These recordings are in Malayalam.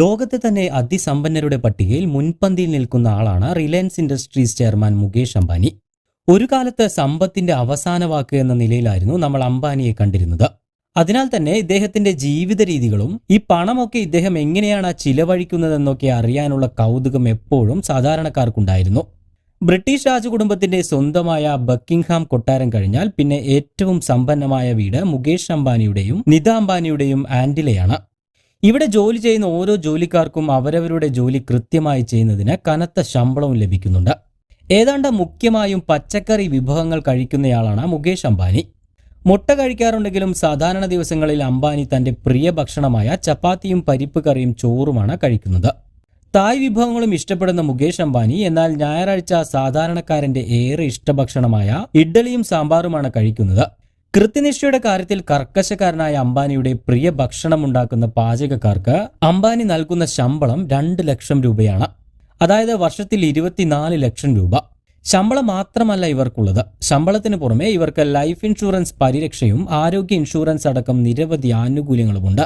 ലോകത്തെ തന്നെ അതിസമ്പന്നരുടെ പട്ടികയിൽ മുൻപന്തിയിൽ നിൽക്കുന്ന ആളാണ് Reliance Industries chairman Mukesh Ambani. ഒരു കാലത്ത് സമ്പത്തിന്റെ അവസാന വാക്ക് എന്ന നിലയിലായിരുന്നു നമ്മൾ അംബാനിയെ കണ്ടിരുന്നത്. അതിനാൽ തന്നെ ഇദ്ദേഹത്തിന്റെ ജീവിത രീതികളും ഈ പണമൊക്കെ ഇദ്ദേഹം എങ്ങനെയാണ് ചിലവഴിക്കുന്നതെന്നൊക്കെ അറിയാനുള്ള കൗതുകം എപ്പോഴും സാധാരണക്കാർക്കുണ്ടായിരുന്നു. ബ്രിട്ടീഷ് രാജകുടുംബത്തിന്റെ സ്വന്തമായ ബക്കിംഗ്ഹാം കൊട്ടാരം കഴിഞ്ഞാൽ പിന്നെ ഏറ്റവും സമ്പന്നമായ വീട് മുകേഷ് അംബാനിയുടെയും നിത അംബാനിയുടെയും ആൻഡിലയാണ്. ഇവിടെ ജോലി ചെയ്യുന്ന ഓരോ ജോലിക്കാർക്കും അവരവരുടെ ജോലി കൃത്യമായി ചെയ്യുന്നതിന് കനത്ത ശമ്പളവും ലഭിക്കുന്നുണ്ട്. ഏതാണ്ട് മുഖ്യമായും പച്ചക്കറി വിഭവങ്ങൾ കഴിക്കുന്നയാളാണ് മുകേഷ് അംബാനി. മുട്ട കഴിക്കാറുണ്ടെങ്കിലും സാധാരണ ദിവസങ്ങളിൽ അംബാനി തന്റെ പ്രിയ ഭക്ഷണമായ ചപ്പാത്തിയും പരിപ്പ് കറിയും ചോറുമാണ് കഴിക്കുന്നത്. തായ് വിഭവങ്ങളും ഇഷ്ടപ്പെടുന്ന മുകേഷ് അംബാനി എന്നാൽ ഞായറാഴ്ച സാധാരണക്കാരന്റെ ഏറെ ഇഷ്ടഭക്ഷണമായ ഇഡ്ഡലിയും സാമ്പാറുമാണ് കഴിക്കുന്നത്. കൃത്യനിഷ്ഠയുടെ കാര്യത്തിൽ കർക്കശക്കാരനായ അംബാനിയുടെ പ്രിയ ഭക്ഷണം ഉണ്ടാക്കുന്ന പാചകക്കാർക്ക് അംബാനി നൽകുന്ന ശമ്പളം രണ്ട് ലക്ഷം രൂപയാണ്. അതായത് വർഷത്തിൽ ഇരുപത്തിനാല് ലക്ഷം രൂപ. ശമ്പളം മാത്രമല്ല ഇവർക്കുള്ളത്. ശമ്പളത്തിന് പുറമെ ഇവർക്ക് ലൈഫ് ഇൻഷുറൻസ് പരിരക്ഷയും ആരോഗ്യ ഇൻഷുറൻസ് അടക്കം നിരവധി ആനുകൂല്യങ്ങളുമുണ്ട്.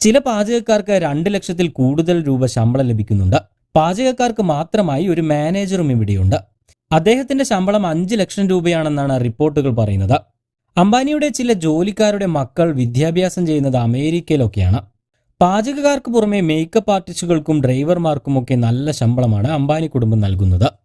ചില പാചകക്കാർക്ക് രണ്ട് ലക്ഷത്തിൽ കൂടുതൽ രൂപ ശമ്പളം ലഭിക്കുന്നുണ്ട്. പാചകക്കാർക്ക് മാത്രമായി ഒരു മാനേജറും ഇവിടെയുണ്ട്. അദ്ദേഹത്തിന്റെ ശമ്പളം അഞ്ച് ലക്ഷം രൂപയാണെന്നാണ് റിപ്പോർട്ടുകൾ പറയുന്നത്. അംബാനിയുടെ ചില ജോലിക്കാരുടെ മക്കൾ വിദ്യാഭ്യാസം ചെയ്യുന്നത് അമേരിക്കയിലൊക്കെയാണ്. പാചകക്കാർക്ക് പുറമെ മേക്കപ്പ് ആർട്ടിസ്റ്റുകൾക്കും ഡ്രൈവർമാർക്കുമൊക്കെ നല്ല ശമ്പളമാണ് അംബാനി കുടുംബം നൽകുന്നത്.